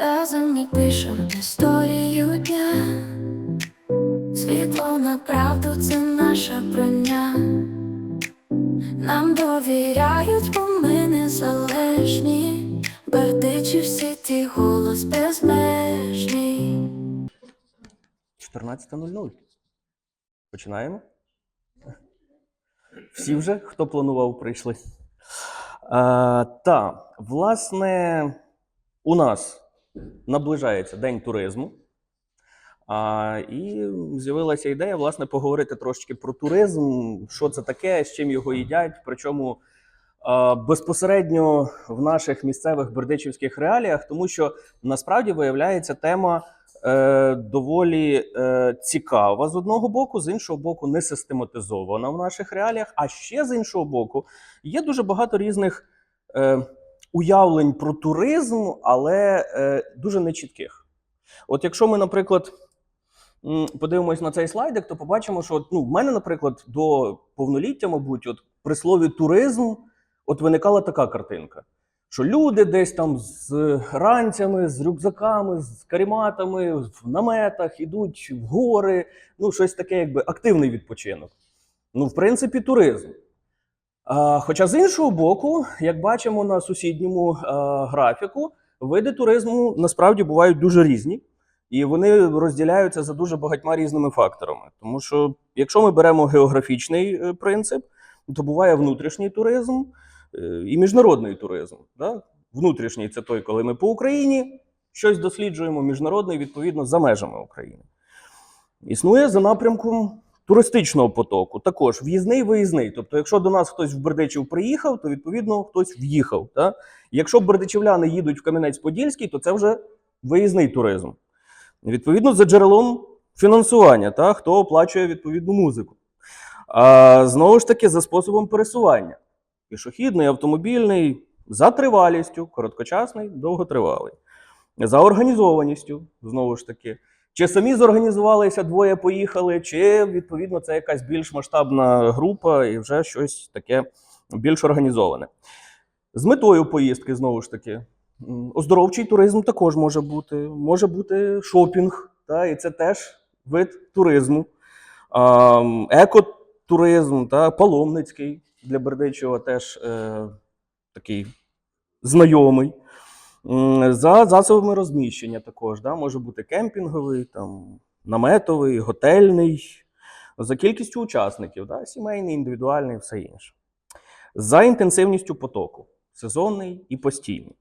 Разом ми пишем історію дня. Світло на правду це наша броня. Нам довіряють, бо ми незалежні. Бердичі всі ті голос безмежний. 14.00. Починаємо. Всі вже, хто планував, прийшли. А, та, власне, у нас наближається День туризму. А, і з'явилася ідея, власне, поговорити трошки про туризм, що це таке, з чим його їдять. Причому а, безпосередньо в наших місцевих бердичівських реаліях, тому що насправді виявляється тема е, доволі е, цікава з одного боку, з іншого боку, не систематизована в наших реаліях. А ще з іншого боку, є дуже багато різних е, уявлень про туризм, але е, дуже нечітких. От якщо ми, наприклад, подивимось на цей слайдик, то побачимо, що ну, в мене, наприклад, до повноліття, мабуть, от при слові туризм от виникала така картинка. Що люди десь там з ранцями, з рюкзаками, з каріматами, в наметах ідуть в гори, ну, щось таке, якби активний відпочинок. Ну, в принципі, туризм. Хоча з іншого боку, як бачимо на сусідньому графіку, види туризму насправді бувають дуже різні, і вони розділяються за дуже багатьма різними факторами. Тому що, якщо ми беремо географічний е, принцип, то буває внутрішній туризм е, і міжнародний туризм. Да? Внутрішній це той, коли ми по Україні щось досліджуємо, міжнародний, відповідно, за межами України. Існує за напрямком туристичного потоку, також в'їзний виїзний. Тобто, якщо до нас хтось в Бердичів приїхав, то відповідно хтось в'їхав. Та? Якщо бердичівляни їдуть в Кам'янець-Подільський, то це вже виїзний туризм. Відповідно, за джерелом фінансування, та? хто оплачує відповідну музику. А знову ж таки, за способом пересування: пішохідний, автомобільний, за тривалістю, короткочасний, довготривалий. За організованістю, знову ж таки. Чи самі зорганізувалися, двоє поїхали, чи відповідно це якась більш масштабна група і вже щось таке більш організоване. З метою поїздки, знову ж таки, оздоровчий туризм також може бути, може бути шопінг, та, і це теж вид туризму. Екотуризм, та, паломницький для Бердичева теж е, такий знайомий. За засобами розміщення також да, може бути кемпінговий, там, наметовий, готельний, за кількістю учасників, да, сімейний, індивідуальний все інше. За інтенсивністю потоку, сезонний і постійний.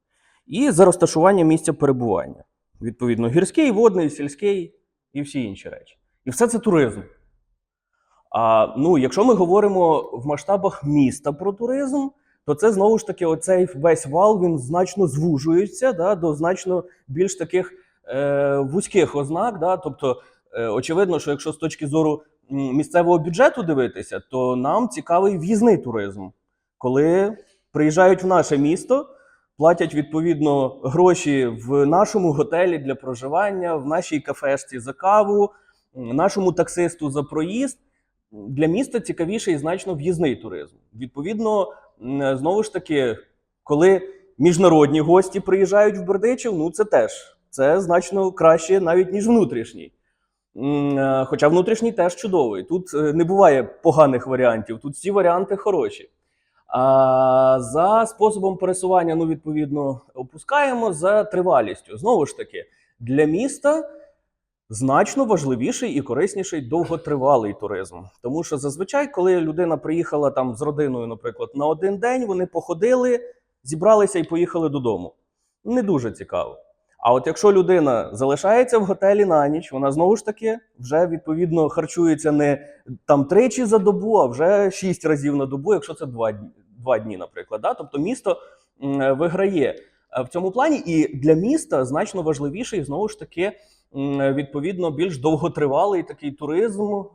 І за розташування місця перебування. Відповідно, гірський, водний, сільський і всі інші речі. І все це туризм. А, ну, якщо ми говоримо в масштабах міста про туризм, то це знову ж таки оцей весь вал він значно звужується да, до значно більш таких е, вузьких ознак. Да, тобто, е, очевидно, що якщо з точки зору місцевого бюджету дивитися, то нам цікавий в'їзний туризм, коли приїжджають в наше місто, платять відповідно гроші в нашому готелі для проживання, в нашій кафешці за каву, нашому таксисту за проїзд. Для міста цікавіший значно в'їзний туризм. Відповідно, знову ж таки, коли міжнародні гості приїжджають в Бердичів, ну це теж це значно краще навіть ніж внутрішній. Е, Хоча внутрішній теж чудовий. Тут е, не буває поганих варіантів, тут всі варіанти хороші. А за способом пересування, ну, відповідно, опускаємо за тривалістю. Знову ж таки, для міста значно важливіший і корисніший довготривалий туризм. Тому що зазвичай, коли людина приїхала там з родиною, наприклад, на один день, вони походили, зібралися і поїхали додому. Не дуже цікаво. А от якщо людина залишається в готелі на ніч, вона знову ж таки вже відповідно харчується не там тричі за добу, а вже шість разів на добу, якщо це два дні, два дні наприклад. Да? Тобто місто виграє е, в цьому плані, і для міста значно важливіший знову ж таки відповідно більш довготривалий такий туризм, е,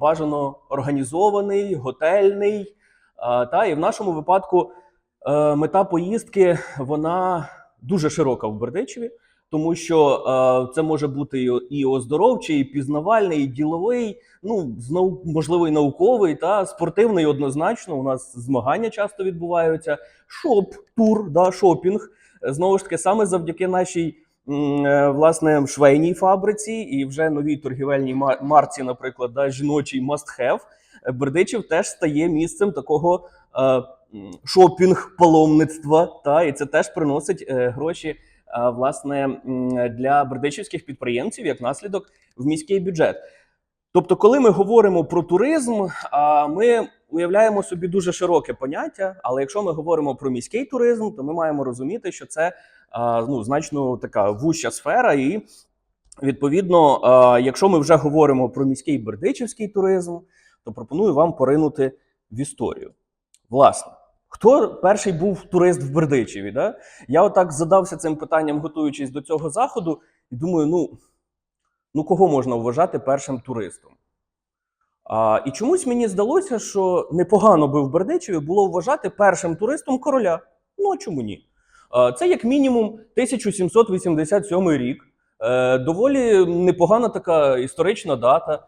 бажано організований, готельний. Е, Та і в нашому випадку е, мета поїздки вона дуже широка в Бердичеві, тому що це може бути і, оздоровчий, і пізнавальний, і діловий, ну можливо, і науковий та спортивний однозначно. У нас змагання часто відбуваються. Шоп, тур, да, шопінг. Знову ж таки, саме завдяки нашій власне швейній фабриці і вже новій торгівельній марці, наприклад, да, жіночий must have, е, Бердичів теж стає місцем такого е, шопінг-паломництва. Та, і це теж приносить е, гроші е, власне для бердичівських підприємців як наслідок в міський бюджет. Тобто, коли ми говоримо про туризм, а, ми уявляємо собі дуже широке поняття. Але якщо ми говоримо про міський туризм, то ми маємо розуміти, що це ну, значно така вуща сфера, і відповідно, якщо ми вже говоримо про міський бердичівський туризм, то пропоную вам поринути в історію. Власне, хто перший був турист в Бердичеві? Да? Я отак задався цим питанням, готуючись до цього заходу, і думаю, ну, ну кого можна вважати першим туристом? А, і чомусь мені здалося, що непогано би в Бердичеві було вважати першим туристом короля. Ну а чому ні? А, це як мінімум 1787 рік. Е, доволі непогана така історична дата.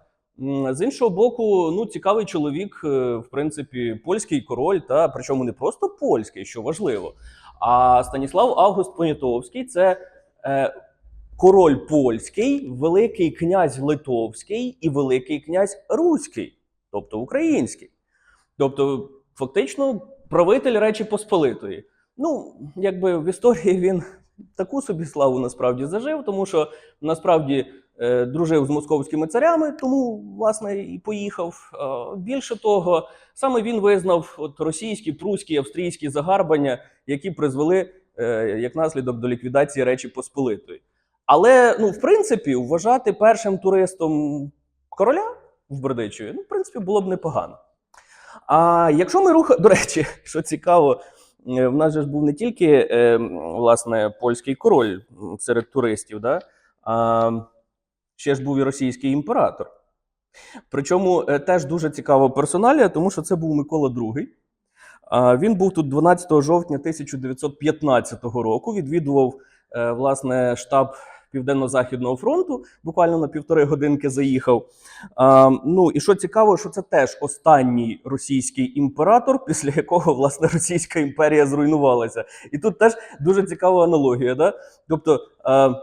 З іншого боку, ну цікавий чоловік, е, в принципі, польський король, та причому не просто польський, що важливо. А Станіслав Август Понятовський це е, король польський, великий князь литовський і великий князь руський, тобто український. Тобто, фактично, правитель Речі Посполитої. Ну, якби в історії він таку собі славу насправді зажив, тому що насправді е, дружив з московськими царями, тому власне і поїхав. Е, більше того, саме він визнав от російські, прусські, австрійські загарбання, які призвели е, як наслідок до ліквідації Речі Посполитої. Але ну, в принципі, вважати першим туристом короля в Бердичеві, ну, в принципі, було б непогано. А якщо ми рухаємо, до речі, що цікаво, в нас же ж був не тільки е, власне польський король серед туристів, да? а ще ж був і російський імператор. Причому е, теж дуже цікава персоналія, тому що це був Микола II. Він був тут 12 жовтня 1915 року. Відвідував е, власне штаб Південно-Західного фронту. Буквально на півтори годинки заїхав. А, ну і що цікаво, що це теж останній російський імператор, після якого власне Російська імперія зруйнувалася. І тут теж дуже цікава аналогія. Да? Тобто е,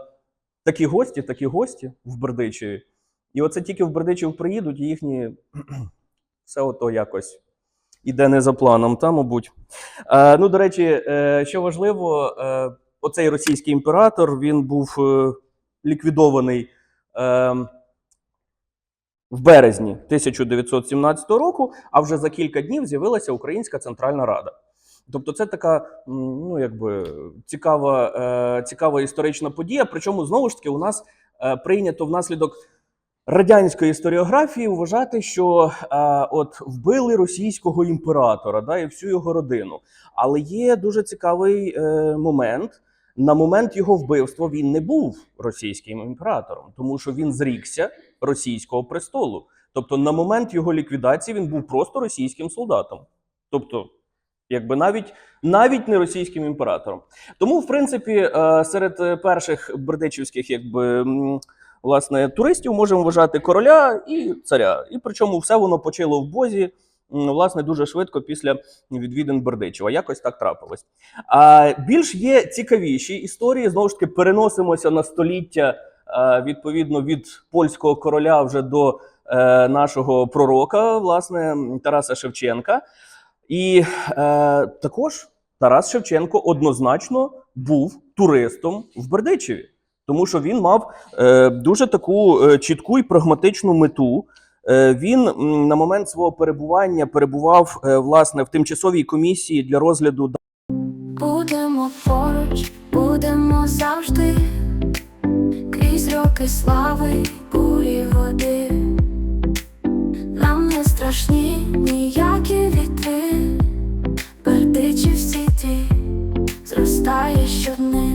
такі гості, такі гості в Бердичеві. І оце тільки в Бердичів приїдуть, і їхні все ото якось іде не за планом, та, мабуть. Е, ну, до речі, е, що важливо, е, оцей російський імператор він був е, ліквідований е, в березні 1917 року, а вже за кілька днів з'явилася Українська Центральна Рада. Тобто, це така ну, якби, цікава, е, цікава історична подія. Причому, знову ж таки, у нас е, прийнято внаслідок радянської історіографії вважати, що е, от вбили російського імператора да, і всю його родину. Але є дуже цікавий е, момент. На момент його вбивства він не був російським імператором, тому що він зрікся російського престолу. Тобто, на момент його ліквідації він був просто російським солдатом. Тобто, якби навіть навіть не російським імператором. Тому, в принципі, е, серед перших бердичівських, якби власне, туристів можемо вважати короля і царя. І причому все воно почало в Бозі. Власне, дуже швидко після відвідин Бердичева. Якось так трапилось. А більш є цікавіші історії. Знову ж таки, переносимося на століття е, відповідно від польського короля вже до е, нашого пророка, власне, Тараса Шевченка. І е, також Тарас Шевченко однозначно був туристом в Бердичеві, тому що він мав е, дуже таку е, чітку і прагматичну мету. Е, він на момент свого перебування перебував е, власне в тимчасовій комісії для розгляду Будемо поруч, будемо завжди. Крізь роки слави, бурі води. Нам не страшні ніякі вітри, Бердичів всі ті, зростає щодни.